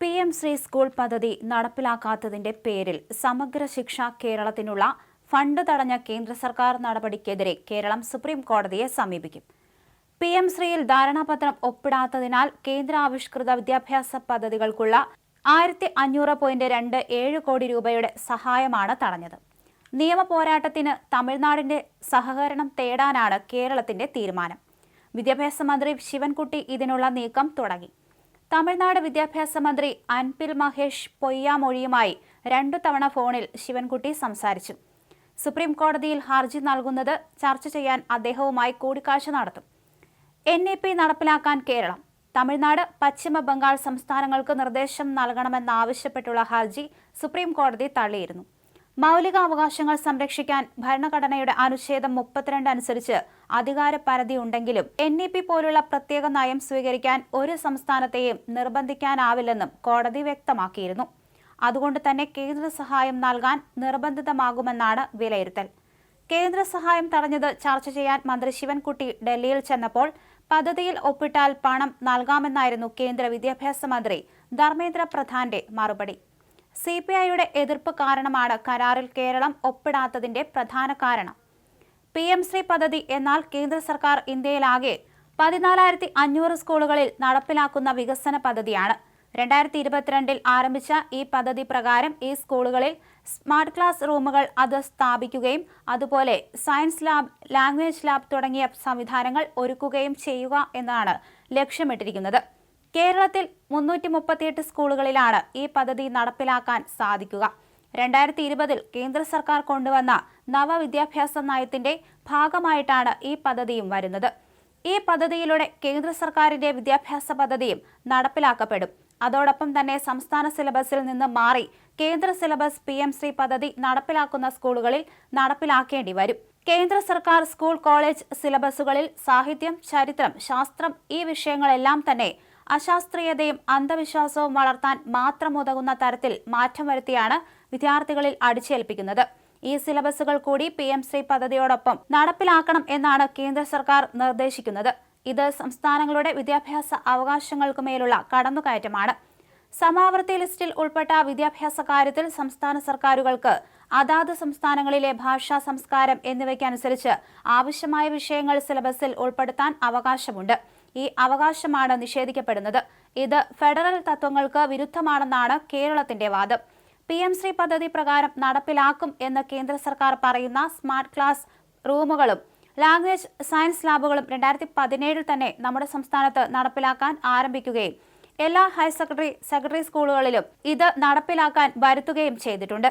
P M Shri school പദ്ധതി നടപ്പിലാക്കാത്തതിന്റെ പേരിൽ സമഗ്ര ശിക്ഷ കേരളത്തിനുള്ള ഫണ്ട് തടഞ്ഞ കേന്ദ്ര സർക്കാർ നടപടിക്കെതിരെ കേരളം സുപ്രീം കോടതിയെ സമീപിക്കും. പി എം ശ്രീയിൽ ധാരണാപത്രം ഒപ്പിടാത്തതിനാൽ കേന്ദ്ര ആവിഷ്കൃത വിദ്യാഭ്യാസ പദ്ധതികൾക്കുള്ള ആയിരത്തി അഞ്ഞൂറ് പോയിന്റ് രണ്ട് ഏഴ് കോടി രൂപയുടെ സഹായമാണ് തടഞ്ഞത്. നിയമ പോരാട്ടത്തിന് തമിഴ്നാടിന്റെ സഹകരണം തേടാനാണ് കേരളത്തിന്റെ തീരുമാനം. വിദ്യാഭ്യാസ മന്ത്രി ശിവൻകുട്ടി ഇതിനുള്ള നീക്കം തുടങ്ങി. തമിഴ്നാട് വിദ്യാഭ്യാസ മന്ത്രി അൻപിൽ മഹേഷ് പൊയ്യാമൊഴിയുമായി രണ്ടു തവണ ഫോണിൽ ശിവൻകുട്ടി സംസാരിച്ചു. സുപ്രീം കോടതിയിൽ ഹർജി നൽകുന്നത് ചർച്ച ചെയ്യാൻ അദ്ദേഹവുമായി കൂടിക്കാഴ്ച നടത്തും. എൻ ഇ പി നടപ്പിലാക്കാൻ കേരളം. തമിഴ്നാട് പശ്ചിമ ബംഗാൾ സംസ്ഥാനങ്ങൾക്ക് നിർദ്ദേശം നൽകണമെന്നാവശ്യപ്പെട്ടുള്ള ഹർജി സുപ്രീം കോടതി തള്ളിയിരുന്നു. മൗലികാവകാശങ്ങൾ സംരക്ഷിക്കാൻ ഭരണഘടനയുടെ അനുച്ഛേദം മുപ്പത്തിരണ്ട് അനുസരിച്ച് അധികാര പരിധി ഉണ്ടെങ്കിലും എൻ ഇ പി പോലുള്ള പ്രത്യേക നയം സ്വീകരിക്കാൻ ഒരു സംസ്ഥാനത്തെയും നിർബന്ധിക്കാനാവില്ലെന്നും കോടതി വ്യക്തമാക്കിയിരുന്നു. അതുകൊണ്ട് തന്നെ കേന്ദ്ര സഹായം നൽകാൻ നിർബന്ധിതമാകുമെന്നാണ് വിലയിരുത്തൽ. കേന്ദ്ര സഹായം തടഞ്ഞത് ചർച്ച ചെയ്യാൻ മന്ത്രി ശിവൻകുട്ടി ഡൽഹിയിൽ ചെന്നപ്പോൾ പദ്ധതിയിൽ ഒപ്പിട്ടാൽ പണം നൽകാമെന്നായിരുന്നു കേന്ദ്ര വിദ്യാഭ്യാസ മന്ത്രി ധർമ്മേന്ദ്ര പ്രധാന്റെ മറുപടി. സി പി ഐയുടെ എതിർപ്പ് കാരണമാണ് കരാറിൽ കേരളം ഒപ്പിടാത്തതിന്റെ പ്രധാന കാരണം. പി എം ശ്രീ പദ്ധതി എന്നാൽ കേന്ദ്ര സർക്കാർ ഇന്ത്യയിലാകെ പതിനാലായിരത്തി അഞ്ഞൂറ് സ്കൂളുകളിൽ നടപ്പിലാക്കുന്ന വികസന പദ്ധതിയാണ്. രണ്ടായിരത്തി ഇരുപത്തിരണ്ടിൽ ആരംഭിച്ച ഈ പദ്ധതി പ്രകാരം ഈ സ്കൂളുകളിൽ സ്മാർട്ട് ക്ലാസ് റൂമുകൾ അത് സ്ഥാപിക്കുകയും അതുപോലെ സയൻസ് ലാബ് ലാംഗ്വേജ് ലാബ് തുടങ്ങിയ സംവിധാനങ്ങൾ ഒരുക്കുകയും ചെയ്യുക എന്നാണ് ലക്ഷ്യമിട്ടിരിക്കുന്നത്. കേരളത്തിൽ മുന്നൂറ്റി മുപ്പത്തിയെട്ട് സ്കൂളുകളിലാണ് ഈ പദ്ധതി നടപ്പിലാക്കാൻ സാധിക്കുക. രണ്ടായിരത്തി ഇരുപതിൽ കേന്ദ്ര സർക്കാർ കൊണ്ടുവന്ന നവവിദ്യാഭ്യാസ നയത്തിന്റെ ഭാഗമായിട്ടാണ് ഈ പദ്ധതിയും വരുന്നത്. ഈ പദ്ധതിയിലൂടെ കേന്ദ്ര സർക്കാരിന്റെ വിദ്യാഭ്യാസ പദ്ധതിയും നടപ്പിലാക്കപ്പെടും. അതോടൊപ്പം തന്നെ സംസ്ഥാന സിലബസിൽ നിന്ന് മാറി കേന്ദ്ര സിലബസ് പി എം ശ്രീ പദ്ധതി നടപ്പിലാക്കുന്ന സ്കൂളുകളിൽ നടപ്പിലാക്കേണ്ടി വരും. കേന്ദ്ര സർക്കാർ സ്കൂൾ കോളേജ് സിലബസുകളിൽ സാഹിത്യം ചരിത്രം ശാസ്ത്രം ഈ വിഷയങ്ങളെല്ലാം തന്നെ അശാസ്ത്രീയതയും അന്ധവിശ്വാസവും വളർത്താൻ മാത്രം ഉതകുന്ന തരത്തിൽ മാറ്റം വരുത്തിയാണ് വിദ്യാർത്ഥികളിൽ അടിച്ചേൽപ്പിക്കുന്നത്. ഈ സിലബസുകൾ കൂടി പി എം ശ്രീ പദ്ധതിയോടൊപ്പം നടപ്പിലാക്കണം എന്നാണ് കേന്ദ്ര സർക്കാർ നിർദ്ദേശിക്കുന്നത്. ഇത് സംസ്ഥാനങ്ങളുടെ വിദ്യാഭ്യാസ അവകാശങ്ങൾക്കു മേലുള്ള കടന്നുകയറ്റമാണ്. സമാവൃത്തി ലിസ്റ്റിൽ ഉൾപ്പെട്ട വിദ്യാഭ്യാസ കാര്യത്തിൽ സംസ്ഥാന സർക്കാരുകൾക്ക് അതാത് സംസ്ഥാനങ്ങളിലെ ഭാഷാ സംസ്കാരം എന്നിവയ്ക്കനുസരിച്ച് ആവശ്യമായ വിഷയങ്ങൾ സിലബസിൽ ഉൾപ്പെടുത്താൻ അവകാശമുണ്ട്. ഈ അവകാശമാണ് നിഷേധിക്കപ്പെടുന്നത്. ഇത് ഫെഡറൽ തത്വങ്ങൾക്ക് വിരുദ്ധമാണെന്നാണ് കേരളത്തിന്റെ വാദം. പി എം ശ്രീ പദ്ധതി പ്രകാരം നടപ്പിലാക്കും എന്ന് കേന്ദ്ര സർക്കാർ പറയുന്ന സ്മാർട്ട് ക്ലാസ് റൂമുകളും ലാംഗ്വേജ് സയൻസ് ലാബുകളും രണ്ടായിരത്തി പതിനേഴിൽ തന്നെ നമ്മുടെ സംസ്ഥാനത്ത് നടപ്പിലാക്കാൻ ആരംഭിക്കുകയും എല്ലാ ഹയർ സെക്കൻഡറി സെക്കൻഡറി സ്കൂളുകളിലും ഇത് നടപ്പിലാക്കാൻ വരുത്തുകയും ചെയ്തിട്ടുണ്ട്.